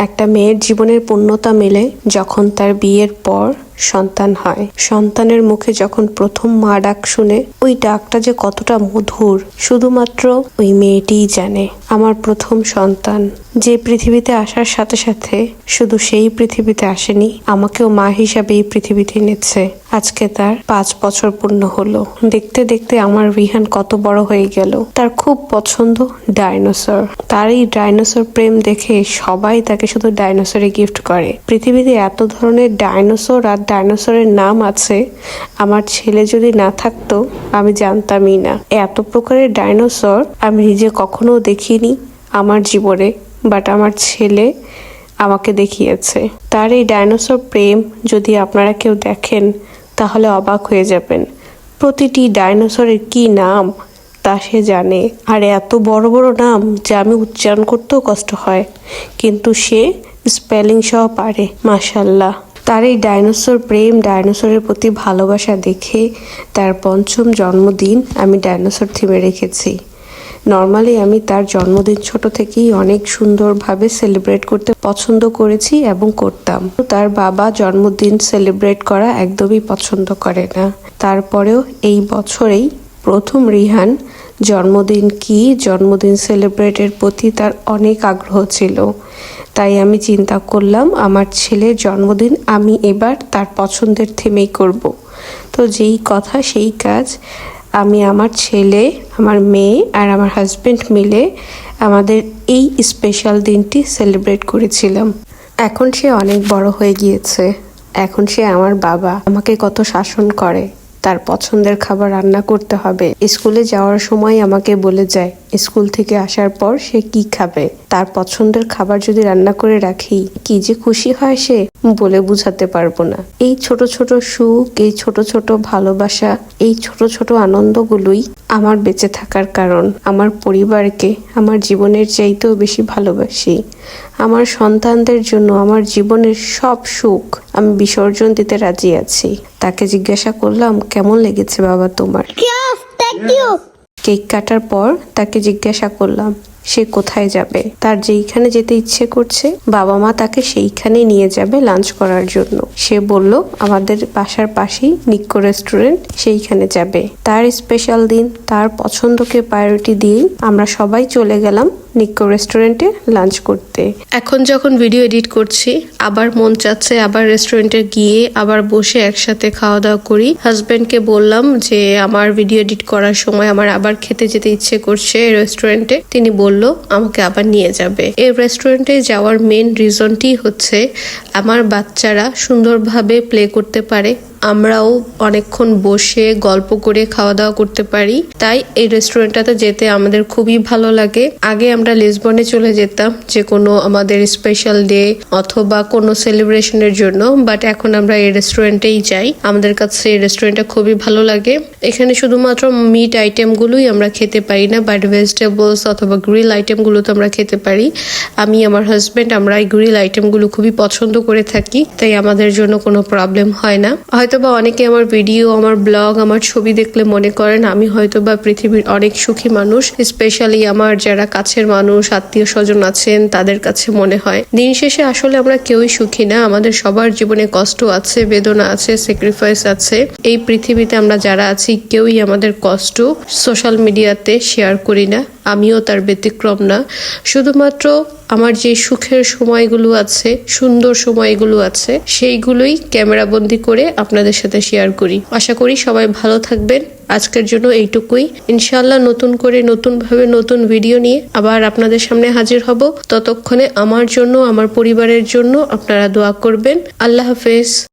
একটা মেয়ের জীবনের পূর্ণতা মেলে যখন তার বিয়ের পর সন্তান হয়। সন্তানের মুখে যখন প্রথম মা ডাক শুনে, ওই ডাকটা যে কতটা মধুর, শুধুমাত্র ওই মেয়েটিই জানে, আমার প্রথম সন্তান। যে পৃথিবীতে আসার সাথে সাথে শুধু সেই পৃথিবীতে আসেনি, আমাকেও মা হিসাবে এই পৃথিবীতে এনেছে। আজকে তার পাঁচ বছর পূর্ণ হলো। দেখতে দেখতে আমার রিহান কত বড় হয়ে গেল। তার খুব পছন্দ ডাইনোসর। তার এই ডাইনোসর প্রেম দেখে সবাই তাকে শুধু ডাইনোসরে গিফট করে। পৃথিবীতে এত ধরনের ডাইনোসর আর ডাইনোসরের নাম আছে। আমার ছেলে যদি না থাকতো, আমি জানতামই না। এত প্রকারের ডাইনোসর আমি নিজে কখনো দেখিনি আমার জীবনে বাট আমার ছেলে আমাকে দেখিয়েছে। তার এই ডাইনোসর প্রেম যদি আপনারা কেউ দেখেন, তাহলে অবাক হয়ে যাবেন। প্রতিটি ডাইনোসরের কি নাম, তা সে জানে। আর এত বড় বড় নাম যে আমি উচ্চারণ করতেও কষ্ট হয়। কিন্তু সে স্পেলিং সহ পারে, মাশাল্লাহ। তার এই ডাইনোসর প্রেম, ডাইনোসরের প্রতি ভালোবাসা দেখে তার পঞ্চম জন্মদিন আমি ডাইনোসর থিমে রেখেছি। নর্মালি আমি তার জন্মদিন ছোট থেকেই অনেক সুন্দরভাবে সেলিব্রেট করতে পছন্দ করেছি এবং করতাম। তার বাবা জন্মদিন সেলিব্রেট করা একদমই পছন্দ করে না। তারপরেও এই বছরেই প্রথম রিহান জন্মদিন কি? জন্মদিন সেলিব্রেটের প্রতি তার অনেক আগ্রহ ছিল। তাই আমি চিন্তা করলাম, আমার ছেলের জন্মদিন আমি এবার তার পছন্দের থেমেই করব। তো যেই কথা, সেই কাজ আমি আমার ছেলে, আমার মেয়ে আর আমার হাজবেন্ড মিলে আমাদের এই স্পেশাল দিনটি সেলিব্রেট করেছিলাম। এখন সে অনেক বড় হয়ে গিয়েছে। এখন সে আমার বাবা। আমাকে কত শাসন করে। তার পছন্দের খাবার রান্না করতে হবে। স্কুলে যাওয়ার সময় আমাকে বলে যায়, স্কুল থেকে আসার পর সে কি খাবে? তার পছন্দের খাবার যদি রান্না করে রাখি, কি যে খুশি হয় সে বলে বুঝাতে পারব না। এই ছোট ছোট সুখ, এই ছোট ছোট ভালোবাসা, এই ছোট ছোট আনন্দগুলোই আমার বেঁচে থাকার কারণ। আমার পরিবারকে আমার জীবনের চাইতেও বেশি ভালোবাসি। আমার সন্তানদের জন্য আমার জীবনের সব সুখ আমি বিসর্জন দিতে রাজি আছি। তাকে জিজ্ঞাসা করলাম কেমন লেগেছে বাবা তোমার. কেক কাটার পর তাকে জিজ্ঞাসা করলাম সে কোথায় যাবে? তার যেইখানে যেতে ইচ্ছে করছে বাবা মা তাকে সেইখানে নিয়ে যাবে লাঞ্চ করার জন্য। সে বলল, আমাদের বাসার পাশেই নিক্কো রেস্টুরেন্ট, সেইখানে যাবে। তার স্পেশাল দিন, তার পছন্দকে প্রায়োরিটি দিয়েই আমরা সবাই চলে গেলাম নিক্কো রেস্টুরেন্টে লাঞ্চ করতে। এখন যখন ভিডিও এডিট করছি, আবার মন চাচ্ছে আবার রেস্টুরেন্টে গিয়ে আবার বসে একসাথে খাওয়া দাওয়া করি। হাজবেন্ডকে বললাম যে, আমার ভিডিও এডিট করার সময় আমার আবার খেতে যেতে ইচ্ছে করছে রেস্টুরেন্টে। তিনি বলল আমাকে আবার নিয়ে যাবে। এই রেস্টুরেন্টে যাওয়ার মেন রিজনটি হচ্ছে, আমার বাচ্চারা সুন্দরভাবে প্লে করতে পারে। আমরাও অনেকক্ষণ বসে গল্প করে খাওয়া দাওয়া করতে পারি। তাই এই রেস্টুরেন্টটাতে যেতে আমাদের খুবই ভালো লাগে। আগে আমরা লিসবনে চলে যেতাম, যে কোনো আমাদের স্পেশাল ডে অথবা কোনো সেলিব্রেশনের জন্য বাট এখন আমরা এই রেস্টুরেন্টেই যাই। আমাদের কাছে এই রেস্টুরেন্টটা খুবই ভালো লাগে। এখানে শুধুমাত্র মিট আইটেমগুলোই আমরা খেতে পারি না বাট ভেজিটেবলস অথবা গ্রিল আইটেমগুলো তো আমরা খেতে পারি। আমি, আমার হাজবেন্ড আমরা এই গ্রিল আইটেমগুলো খুবই পছন্দ করে থাকি, তাই আমাদের জন্য কোনো প্রবলেম হয় না। হয়তোবা অনেকে আমার ভিডিও, আমার ব্লগ, আমার ছবি দেখলে মনে করেন আমি হয়তোবা পৃথিবীর অনেক সুখী মানুষ স্পেশালি আমার যারা কাছের মানুষ, আত্মীয় স্বজন আছেন, তাদের কাছে মনে হয়। দিন শেষে আসলে আমরা কেউই সুখী না, আমাদের সবার জীবনে কষ্ট আছে, বেদনা আছে স্যাক্রিফাইস আছে। এই পৃথিবীতে আমরা যারা আছি, কেউই আমাদের কষ্ট সোশ্যাল মিডিয়াতে শেয়ার করি না, আমিও তার ব্যতিক্রম না। শুধুমাত্র আমার যে সুখের সময়গুলো আছে, সুন্দর সময়গুলো আছে, সেইগুলোই ক্যামেরা বন্দি করে আপনাদের সাথে শেয়ার করি। আশা করি সবাই ভালো থাকবেন। আজকের জন্য এইটুকুই। ইনশাল্লাহ নতুন করে নতুনভাবে নতুন ভিডিও নিয়ে আবার আপনাদের সামনে হাজির হব। ততক্ষণে আমার জন্য, আমার পরিবারের জন্য আপনারা দোয়া করবেন। আল্লাহ হাফেজ।